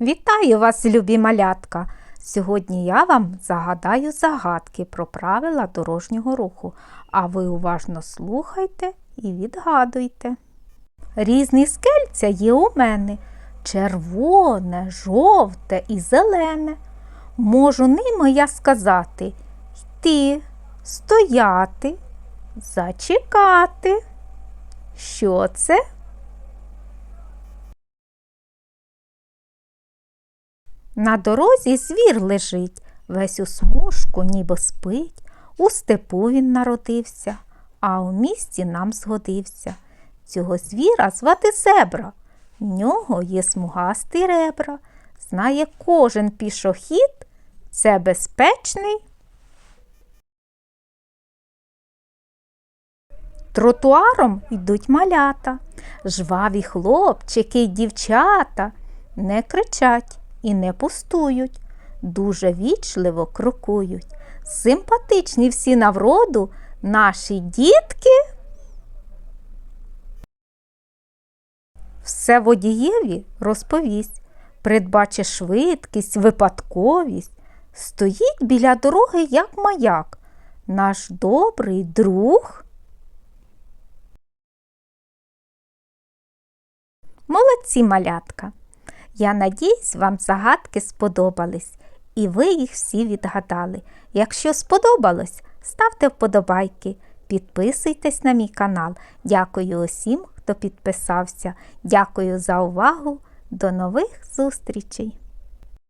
Вітаю вас, любі малятка! Сьогодні я вам загадаю загадки про правила дорожнього руху, а ви уважно слухайте і відгадуйте. Різні скельця є у мене червоне, жовте і зелене. Можу ними я сказати йти, стояти, зачекати. Що це? На дорозі звір лежить, весь у смужку, ніби спить. У степу він народився, а у місті нам згодився. Цього звіра звати зебра. В нього є смугасті ребра. Знає кожен пішохід, це безпечний. Тротуаром йдуть малята, жваві хлопчики й дівчата не кричать і не пустують, дуже вічливо крокують. Симпатичні всі навроду наші дітки. Все водієві розповість, придбаче швидкість, випадковість, стоїть біля дороги, як маяк, наш добрий друг. Молодці малятка! Я надіюсь, вам загадки сподобались, і ви їх всі відгадали. Якщо сподобалось, ставте вподобайки, підписуйтесь на мій канал. Дякую усім, хто підписався. Дякую за увагу. До нових зустрічей!